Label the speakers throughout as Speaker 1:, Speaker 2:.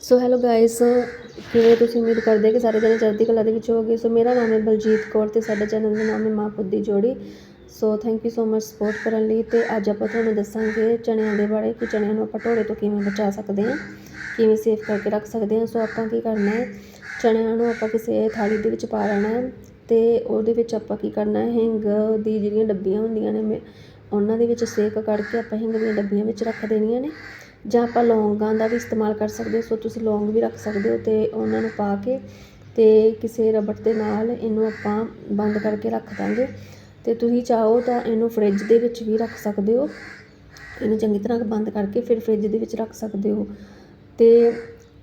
Speaker 1: So hello guys ਕਿਵੇਂ ਤੁਸੀਂ ਉਮੀਦ ਕਰਦੇ ਕਿ ਸਾਰੇ ਜਣੇ ਚੜ੍ਹਦੀ ਕਲਾ ਦੇ ਵਿੱਚ ਹੋਗੇ ਸੋ ਮੇਰਾ ਨਾਮ ਹੈ ਬਲਜੀਤ ਕੌਰ ਤੇ ਸਾਡੇ ਚੈਨਲ ਦਾ ਨਾਮ ਹੈ ਮਾਂ ਪੁੱਤ ਦੀ ਜੋੜੀ। So thank you so much support ਕਰਨ ਲਈ ਤੇ ਅੱਜ ਆਪਾਂ ਤੁਹਾਨੂੰ ਦੱਸਾਂਗੇ ਚਣਿਆਂ ਦੇ ਬਾਰੇ ਕਿ ਚਣਿਆਂ ਨੂੰ ਆਪਾਂ ਢੋੜੇ ਤੋਂ ਕਿਵੇਂ ਬਚਾ ਸਕਦੇ ਹਾਂ, ਕਿਵੇਂ ਸੇਫ ਕਰਕੇ ਰੱਖ ਸਕਦੇ ਹਾਂ। ਸੋ ਆਪਾਂ ਕੀ ਕਰਨਾ ਹੈ? ਚਣਿਆਂ ਨੂੰ ਆਪਾਂ ਕਿਸੇ ਥਾਲੀ ਦੇ ਵਿੱਚ ਪਾ ਲੈਣਾ ਹੈ ਤੇ ਉਹਦੇ ਵਿੱਚ ਆਪਾਂ ਕੀ ਕਰਨਾ ਹੈ? ਹਿੰਗ ਦੀ ਜਿਹੜੀਆਂ ਡੱਬੀਆਂ ਹੁੰਦੀਆਂ ਨੇ, ਮੇ- ਉਹਨਾਂ ਦੇ ਵਿੱਚ ਸੇਕ ਕਰਕੇ ਆਪਾਂ ਹਿੰਗ ਦੀਆਂ ਡੱਬੀਆਂ ਵਿੱਚ ਰੱਖ ਦੇਣੀਆਂ ਨੇ। ਜਾਂ ਆਪਾਂ ਲੌਂਗਾਂ ਦਾ ਵੀ ਇਸਤੇਮਾਲ ਕਰ ਸਕਦੇ ਸੋ ਤੁਸੀਂ ਲੌਂਗ ਵੀ ਰੱਖ ਸਕਦੇ ਹੋ ਅਤੇ ਉਹਨਾਂ ਨੂੰ ਪਾ ਕੇ ਅਤੇ ਕਿਸੇ ਰਬੜ ਦੇ ਨਾਲ ਇਹਨੂੰ ਆਪਾਂ ਬੰਦ ਕਰਕੇ ਰੱਖ ਦਾਂਗੇ। ਅਤੇ ਤੁਸੀਂ ਚਾਹੋ ਤਾਂ ਇਹਨੂੰ ਫਰਿੱਜ ਦੇ ਵਿੱਚ ਵੀ ਰੱਖ ਸਕਦੇ ਹੋ। ਇਹਨੂੰ ਚੰਗੀ ਤਰ੍ਹਾਂ ਬੰਦ ਕਰਕੇ ਫਿਰ ਫਰਿੱਜ ਦੇ ਵਿੱਚ ਰੱਖ ਸਕਦੇ ਹੋ। ਅਤੇ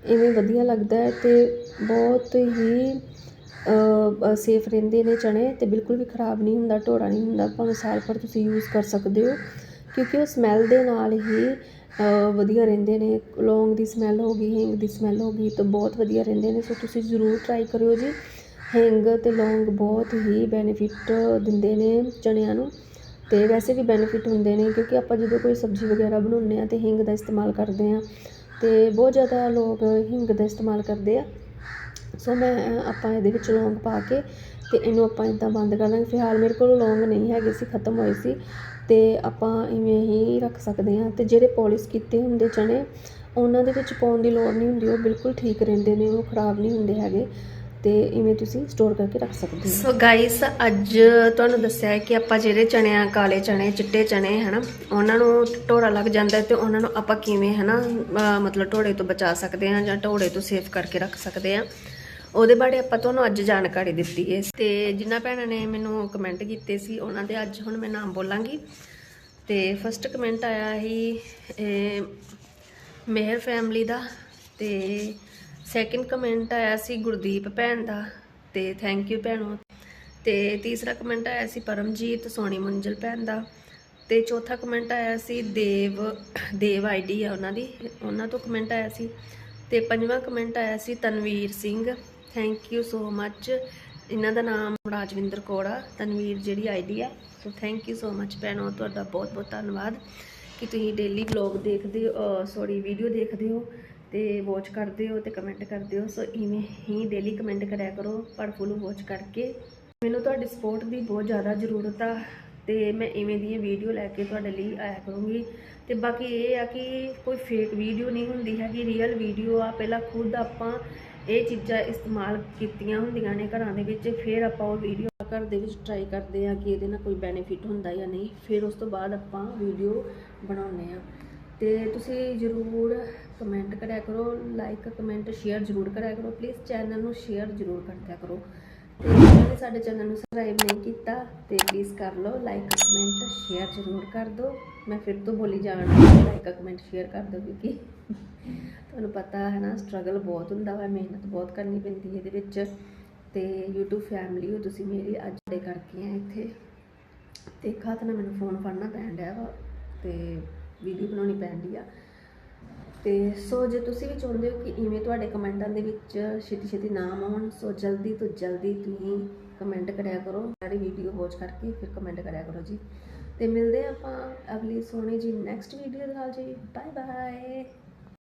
Speaker 1: ਇਵੇਂ ਵਧੀਆ ਲੱਗਦਾ ਹੈ ਤੇ ਬਹੁਤ ਹੀ ਸੇਫ ਰਹਿੰਦੇ ਨੇ ਚਣੇ ਅਤੇ ਬਿਲਕੁਲ ਵੀ ਖਰਾਬ ਨਹੀਂ ਹੁੰਦਾ ਢੋੜਾ ਨਹੀਂ ਹੁੰਦਾ। ਭਾਵੇਂ ਸਾਲ ਭਰ ਤੁਸੀਂ ਯੂਜ਼ ਕਰ ਸਕਦੇ ਹੋ, ਕਿਉਂਕਿ ਉਹ ਸਮੈਲ ਦੇ ਨਾਲ ਹੀ ਵਧੀਆ ਰਹਿੰਦੇ ਨੇ, ਲੌਂਗ ਦੀ ਸਮੈਲ ਹੋ ਗਈ, ਹਿੰਗ ਦੀ ਸਮੈਲ ਹੋ ਗਈ ਤਾਂ ਬਹੁਤ ਵਧੀਆ ਰਹਿੰਦੇ ਨੇ, ਸੋ ਤੁਸੀਂ ਜ਼ਰੂਰ ਟਰਾਈ ਕਰਿਓ ਜੀ। ਹਿੰਗ ਅਤੇ ਲੌਂਗ ਬਹੁਤ ਹੀ ਬੈਨੀਫਿਟ ਦਿੰਦੇ ਨੇ ਚਣਿਆਂ ਨੂੰ ਅਤੇ ਵੈਸੇ ਵੀ ਬੈਨੀਫਿਟ ਹੁੰਦੇ ਨੇ ਕਿਉਂਕਿ ਆਪਾਂ ਜਦੋਂ ਕੋਈ ਸਬਜ਼ੀ ਵਗੈਰਾ ਬਣਾਉਂਦੇ ਹਾਂ ਤਾਂ ਹਿੰਗ ਦਾ ਇਸਤੇਮਾਲ ਕਰਦੇ ਹਾਂ ਅਤੇ ਬਹੁਤ ਜ਼ਿਆਦਾ ਲੋਕ ਹਿੰਗ ਦਾ ਇਸਤੇਮਾਲ ਕਰਦੇ ਆ। ਸੋ ਮੈਂ ਆਪਾਂ ਇਹਦੇ ਵਿੱਚ ਲੌਂਗ ਪਾ ਕੇ ਤੇ ਇਹਨੂੰ ਆਪਾਂ ਇਦਾਂ ਬੰਦ ਕਰ ਦਾਂਗੇ ਫਿਲਹਾਲ ਮੇਰੇ ਕੋਲ ਲੌਂਗ ਨਹੀਂ ਹੈਗੇ ਸੀ, ਖਤਮ ਹੋਏ ਸੀ। ਤੇ ਆਪਾਂ ਇਵੇਂ ਹੀ ਰੱਖ ਸਕਦੇ ਹਾਂ। ਤੇ ਜਿਹੜੇ ਪੋਲਿਸ਼ ਕੀਤੇ ਹੁੰਦੇ ਚਣੇ ਉਹਨਾਂ ਦੇ ਵਿੱਚ ਪਾਉਣ ਦੀ ਲੋੜ ਨਹੀਂ ਹੁੰਦੀ। ਉਹ ਬਿਲਕੁਲ ਠੀਕ ਰਹਿੰਦੇ ਨੇ, ਉਹ ਖਰਾਬ ਨਹੀਂ ਹੁੰਦੇ ਹੈਗੇ। ਤੇ ਇਵੇਂ ਤੁਸੀਂ ਸਟੋਰ ਕਰਕੇ ਰੱਖ ਸਕਦੇ ਹੋ। ਸੋ ਗਾਇਸ ਅੱਜ ਤੁਹਾਨੂੰ ਦੱਸਿਆ ਹੈ ਕਿ ਆਪਾਂ ਜਿਹੜੇ ਚਣੇ ਆ, ਕਾਲੇ ਚਣੇ ਚਿੱਟੇ ਚਣੇ ਹਨਾ, ਉਹਨਾਂ ਨੂੰ ਢੋੜਾ ਲੱਗ ਜਾਂਦਾ ਹੈ ਤੇ ਉਹਨਾਂ ਨੂੰ ਆਪਾਂ ਕਿਵੇਂ, ਹਨਾ, ਅਹ, ਮਤਲਬ ਢੋੜੇ ਤੋਂ ਬਚਾ ਸਕਦੇ ਹਾਂ ਜਾਂ ਢੋੜੇ ਤੋਂ ਸੇਫ ਕਰਕੇ ਰੱਖ ਸਕਦੇ ਹਾਂ। ਉਹਦੇ ਬਾਰੇ ਆਪਾਂ ਤੁਹਾਨੂੰ ਅੱਜ ਜਾਣਕਾਰੀ ਦਿੱਤੀ ਹੈ। ਤੇ ਜਿਨ੍ਹਾਂ ਭੈਣਾਂ ਨੇ ਮੈਨੂੰ ਕਮੈਂਟ ਕੀਤੇ ਸੀ, ਉਹਨਾਂ ਦੇ ਅੱਜ ਹੁਣ ਮੈਂ ਨਾਮ ਬੋਲਾਂਗੀ। ਤੇ ਫਸਟ ਕਮੈਂਟ ਆਇਆ ਸੀ ਮੇਹਰ ਫੈਮਲੀ ਦਾ। ਤੇ ਸੈਕਿੰਡ ਕਮੈਂਟ ਆਇਆ ਸੀ ਗੁਰਦੀਪ ਭੈਣ ਦਾ। ਤੇ ਥੈਂਕ ਯੂ ਭੈਣੋ। ਤੇ ਤੀਸਰਾ ਕਮੈਂਟ ਆਇਆ ਸੀ ਪਰਮਜੀਤ ਸੋਨੀ ਮੁੰਜਲ ਭੈਣ ਦਾ। ਤੇ ਚੌਥਾ ਕਮੈਂਟ ਆਇਆ ਸੀ ਦੇਵ ਦੇਵ ਆਈਡੀ ਆ ਉਹਨਾਂ ਦੀ। ਉਹਨਾਂ ਤੋਂ ਕਮੈਂਟ ਆਇਆ ਸੀ। ਤੇ ਪੰਜਵਾਂ ਕਮੈਂਟ ਆਇਆ ਸੀ Tanveer Singh. Thank you so much ਇਹਨਾਂ ਦਾ ਨਾਮ ਰਾਜਵਿੰਦਰ ਕੋੜਾ ਤਨਵੀਰ ਜਿਹੜੀ ਆਈਡੀ ਆ। ਸੋ ਥੈਂਕ ਯੂ ਸੋ ਮੱਚ ਭੈਣੋ, ਤੁਹਾਡਾ ਬਹੁਤ ਬਹੁਤ ਧੰਨਵਾਦ ਕਿ ਤੁਸੀਂ ਡੇਲੀ ਵਲੌਗ ਦੇਖਦੇ ਹੋ ਸੌਰੀ ਵੀਡੀਓ ਦੇਖਦੇ ਹੋ ਤੇ ਵਾਚ ਕਰਦੇ ਹੋ ਤੇ ਕਮੈਂਟ ਕਰਦੇ ਹੋ। ਸੋ ਇਵੇਂ ਹੀ ਡੇਲੀ ਕਮੈਂਟ ਕਰਿਆ ਕਰੋ, ਪਰ ਫੁੱਲ ਵਾਚ ਕਰਕੇ। ਮੈਨੂੰ ਤੁਹਾਡੀ ਸਪੋਰਟ ਦੀ ਬਹੁਤ ਜ਼ਿਆਦਾ ਜ਼ਰੂਰਤ ਆ ਤੇ ਮੈਂ ਇਵੇਂ ਦੀਆਂ ਵੀਡੀਓ ਲੈ ਕੇ ਤੁਹਾਡੇ ਲਈ ਆਇਆ ਕਰੂੰਗੀ। ਤੇ ਬਾਕੀ ਇਹ ਆ ਕਿ ਕੋਈ ਫੇਕ ਵੀਡੀਓ ਨਹੀਂ ਹੁੰਦੀ ਹੈਗੀ ਰੀਅਲ ਵੀਡੀਓ ਆ। ਪਹਿਲਾਂ ਖੁਦ ਆਪਾਂ ਇਹ ਚੀਜ਼ਾਂ ਇਸਤੇਮਾਲ ਕੀਤੀਆਂ ਹੁੰਦੀਆਂ ਨੇ ਘਰਾਂ ਦੇ ਵਿੱਚ, ਫਿਰ ਆਪਾਂ ਉਹ ਵੀਡੀਓ ਘਰ ਦੇ ਵਿੱਚ ਟਰਾਈ ਕਰਦੇ ਆ ਕਿ ਇਹਦੇ ਨਾਲ ਕੋਈ ਬੈਨੀਫਿਟ ਹੁੰਦਾ ਜਾਂ ਨਹੀਂ, ਫਿਰ ਉਸ ਤੋਂ ਬਾਅਦ ਆਪਾਂ ਵੀਡੀਓ ਬਣਾਉਂਦੇ ਆ ਤੇ ਤੁਸੀਂ ਜ਼ਰੂਰ ਕਮੈਂਟ ਕਰਿਆ ਕਰੋ ਲਾਈਕ ਕਮੈਂਟ ਸ਼ੇਅਰ ਜ਼ਰੂਰ ਕਰਿਆ ਕਰੋ ਪਲੀਜ਼ ਚੈਨਲ ਨੂੰ ਸ਼ੇਅਰ ਜ਼ਰੂਰ ਕਰਦਿਆ ਕਰੋ। ਤੇ ਨੇ ਸਾਡੇ ਚੈਨਲ ਨੂੰ ਸਬਸਕ੍ਰਾਈਬ ਨਹੀਂ ਕੀਤਾ, ਤੇ ਪਲੀਜ਼ ਕਰ ਲਓ ਲਾਈਕ ਕਮੈਂਟ ਸ਼ੇਅਰ ਜ਼ਰੂਰ ਕਰ ਦਿਓ। ਮੈਂ ਫਿਰ ਤੋਂ ਬੋਲੀ ਜਾਣ ਲਾਈਕ ਕਮੈਂਟ ਸ਼ੇਅਰ ਕਰ ਦਿਓ ਕਿਉਂਕਿ ਤੁਹਾਨੂੰ ਪਤਾ ਹੈ ਨਾ ਸਟਰਗਲ ਬਹੁਤ ਹੁੰਦਾ ਵਾ, ਮਿਹਨਤ ਬਹੁਤ ਕਰਨੀ ਪੈਂਦੀ ਹੈ ਇਹਦੇ ਵਿੱਚ। ਤੇ YouTube ਫੈਮਿਲੀ ਹੋ, ਤੁਸੀਂ ਮੇਰੀ ਅੱਜ ਦੇ ਕਰਕੇ ਆ ਇੱਥੇ। ਤੇ ਖਾਤ ਨਾ ਮੈਨੂੰ ਫੋਨ ਫੜਨਾ ਪੈਣ ਡਿਆ ਵਾ, ਤੇ ਵੀਡੀਓ ਬਣਾਉਣੀ ਪੈਂਦੀ ਆ। ਤੇ ਸੋ ਜੇ ਤੁਸੀਂ ਵੀ ਚਾਹੁੰਦੇ ਹੋ ਕਿ ਇਵੇਂ ਤੁਹਾਡੇ ਕਮੈਂਟਾਂ ਦੇ ਵਿੱਚ ਛੇਤੀ ਛੇਤੀ ਨਾਮ ਆਉਣ, ਸੋ ਜਲਦੀ ਤੋਂ ਜਲਦੀ ਤੁਸੀਂ ਕਮੈਂਟ ਕਰਿਆ ਕਰੋ ਸਾਡੀ ਵੀਡੀਓ ਵਾਚ ਕਰਕੇ ਫਿਰ ਕਮੈਂਟ ਕਰਿਆ ਕਰੋ ਜੀ। ਤੇ ਮਿਲਦੇ ਹਾਂ ਆਪਾਂ ਅਗਲੀ ਸੋਹਣੀ ਜੀ ਨੈਕਸਟ ਵੀਡੀਓ ਦੇ ਨਾਲ ਜੀ। Bye bye